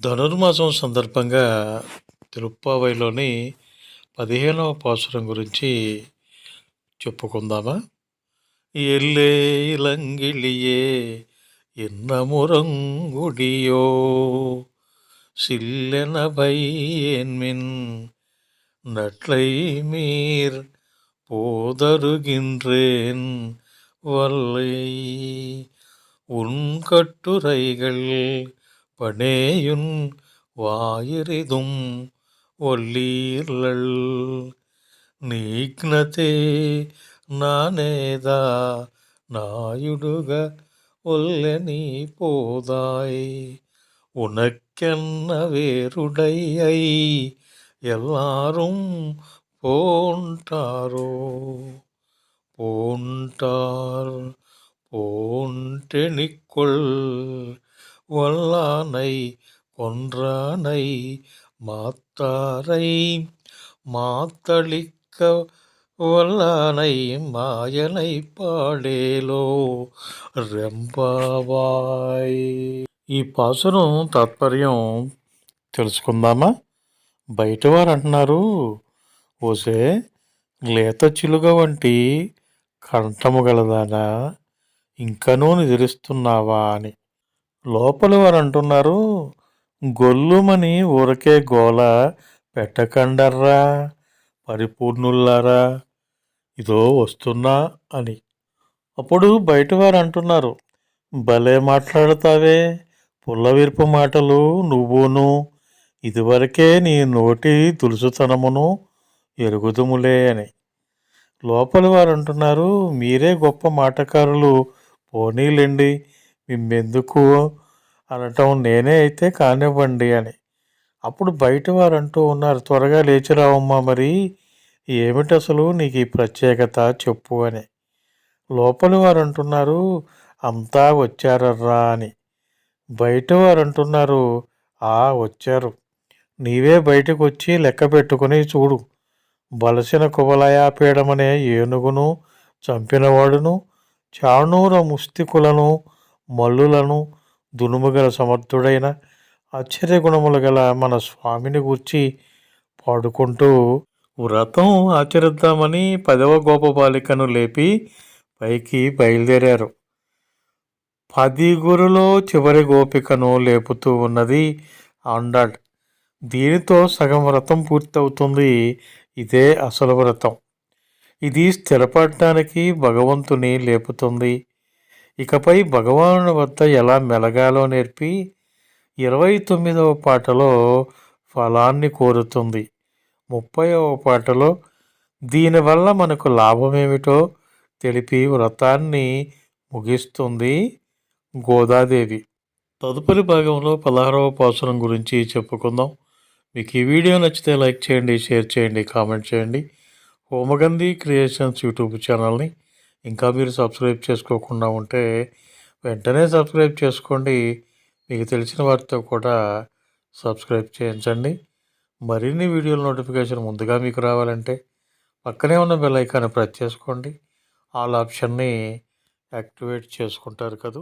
ధనుర్మాసం సందర్భంగా తిరుప్పావైలోని పదిహేనవ పాసురం గురించి చెప్పుకుందామా ఎల్లే ఇలంగిళియే ఎన్నమురంగుడియో சில்லெனவை என்மின் நட்லை மீர் போதருகின்றேன் வல்லை உன் கட்டுரைகள் പടേയുൻ വായരിതും ഒല്ലീർളൾ നീഗ്നത്തെ നാനേതാ നായുടുക ഒല്ല നീ പോതായി ഉണക്കെന്ന വേറുടൈ എല്ലാരും போன்றாரோ போன்றார் போன்றெனிக்கொள் வல்லானை கொன்றானை மாத்தாரை மாத்தளிக்க వల్లానై మాయనై పాడేలో రెంబావాయ్ ఈ పాసురం తాత్పర్యం తెలుసుకుందామా బయటవారు అంటున్నారు ఓసే లేత చిలుగ వంటి కంఠము గలదానా ఇంకనూ నిద్రిస్తున్నావా అని లోపల వారు అంటున్నారు గొల్లుమని ఊరకే గోల పెట్టకండర్రా పరిపూర్ణుల్లారా ఇదో వస్తున్నా అని. అప్పుడు బయటవారు అంటున్నారు భలే మాట్లాడతావే పుల్లవిరుపు మాటలు నువ్వును ఇదివరకే నీ నోటి తులుసుతనమును ఎరుగుదుములే అని. లోపల వారు అంటున్నారు మీరే గొప్ప మాటకారులు పోనీలేండి మిమ్మెందుకు అనటం నేనే అయితే కానివ్వండి అని. అప్పుడు బయట వారు అంటూ ఉన్నారు త్వరగా లేచిరావమ్మా మరి ఏమిటి అసలు నీకు ఈ ప్రత్యేకత చెప్పు అని. లోపల వారు అంటున్నారు అంతా వచ్చారర్రా అని. బయట వారు అంటున్నారు ఆ వచ్చారు. నీవే బయటకు వచ్చి లెక్క పెట్టుకుని చూడు. బలసిన కువలయాపీడమనే ఏనుగును చంపినవాడును చాణూర ముస్తికులను మల్లులను దునుముగల సమర్థుడైన ఆశ్చర్య గుణములు గల మన స్వామిని గూర్చి పాడుకుంటూ వ్రతం ఆచరిద్దామని పదవ గోపబాలికను లేపి పైకి బయలుదేరారు. పది గురులో చివరి గోపికను లేపుతూ ఉన్నది ఆండాడ్ దీనితో సగం వ్రతం పూర్తవుతుంది. ఇదే అసలు వ్రతం. ఇది స్థిరపడటానికి భగవంతుని లేపుతుంది. ఇకపై భగవాను వద్ద ఎలా మెలగాలో నేర్పి ఇరవై తొమ్మిదవ పాటలో ఫలాన్ని కోరుతుంది. ముప్పైవ పాటలో దీనివల్ల మనకు లాభమేమిటో తెలిపి వ్రతాన్ని ముగిస్తుంది గోదాదేవి. తదుపరి భాగంలో పదహారవ పాసురం గురించి చెప్పుకుందాం. మీకు ఈ వీడియో నచ్చితే లైక్ చేయండి షేర్ చేయండి కామెంట్ చేయండి. హోమగంధి క్రియేషన్స్ యూట్యూబ్ ఛానల్ని ఇంకా మీరు సబ్స్క్రైబ్ చేసుకోకుండా ఉంటే వెంటనే సబ్స్క్రైబ్ చేసుకోండి. మీకు తెలిసిన వారితో కూడా సబ్స్క్రైబ్ చేయించండి. మరిన్ని వీడియోల నోటిఫికేషన్ ముందుగా మీకు రావాలంటే పక్కనే ఉన్న బెల్ ఐకాన్ని ప్రెస్ చేసుకోండి. ఆల్ ఆప్షన్ని యాక్టివేట్ చేసుకుంటారు కదా.